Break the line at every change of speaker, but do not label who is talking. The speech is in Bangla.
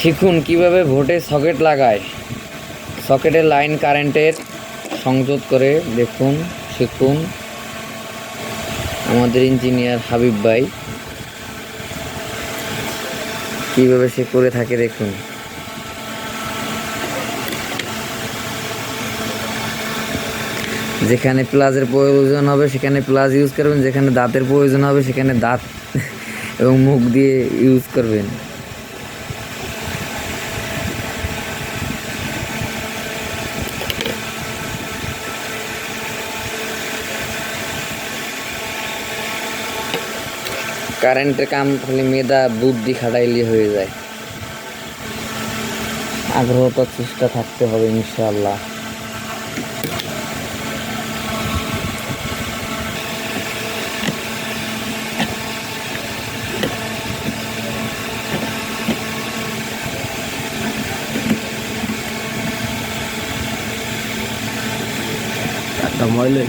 শিখুন কীভাবে ভোটে সকেট লাগায়। সকেটের লাইন কারেন্টের সংযোগ করে দেখুন, শিখুন। আমাদের ইঞ্জিনিয়ার হাবিব ভাই কীভাবে সে করে থাকে দেখুন। যেখানে প্লাজের প্রয়োজন হবে সেখানে প্লাজ ইউজ করবেন, যেখানে দাঁতের প্রয়োজন হবে সেখানে দাঁত এবং মুখ দিয়ে ইউজ করবেন। কারেন্টের কাম খালি মেধা বুদ্ধি খাটাইলে হয়ে যায়। আগ্রহ তো চেষ্টা থাকতে হবে ইনশাআল্লাহ।
একটা ময়লা